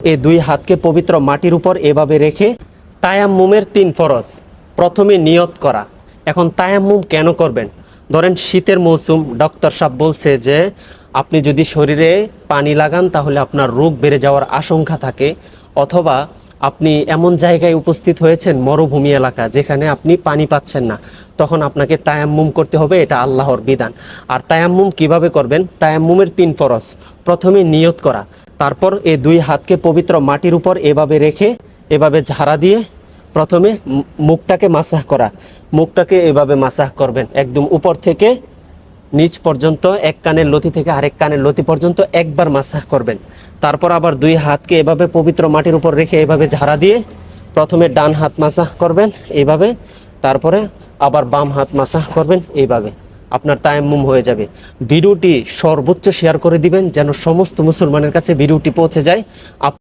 এই দুই হাতকে পবিত্র মাটির উপর এভাবে রেখে তায়াম্মুমের তিন ফরজ। প্রথমে নিয়ত করা। এখন তায়াম্মুম কেন করবেন? ধরেন শীতের মৌসুম, ডক্টর সাহেব বলছে যে, আপনি যদি শরীরে পানি লাগান তাহলে আপনার রোগ বেড়ে যাওয়ার আশঙ্কা থাকে, অথবা আপনি এমন জায়গায় উপস্থিত হয়েছেন, মরুভূমি এলাকা, যেখানে আপনি পানি পাচ্ছেন না। তখন আপনাকে তায়াম্মুম করতে হবে, এটা আল্লাহর বিধান। আর তায়াম্মুম কীভাবে করবেন? তায়াম্মুমের তিন ফরজ। প্রথমে নিয়ত করা। তারপর এই দুই হাতকে পবিত্র মাটির উপর এভাবে রেখে, এভাবে ঝাড়া দিয়ে প্রথমে মুখটাকে মাসাহ করা। মুখটাকে এভাবে মাসাহ করবেন, একদম উপর থেকে নিচ পর্যন্ত, এক কানের লতি থেকে আরেক কানের লতি পর্যন্ত একবার মাসাহ করবেন। তারপর আবার দুই হাতকে এভাবে পবিত্র মাটির উপর রেখে এভাবে ঝাড়া দিয়ে প্রথমে ডান হাত মাসাহ করবেন এইভাবে, তারপরে আবার বাম হাত মাসাহ করবেন এইভাবে। আপনার তায়াম্মুম হয়ে যাবে। ভিডিওটি সর্বোচ্চ শেয়ার করে দিবেন যেন সমস্ত মুসলমানের কাছে ভিডিওটি পৌঁছে যায়।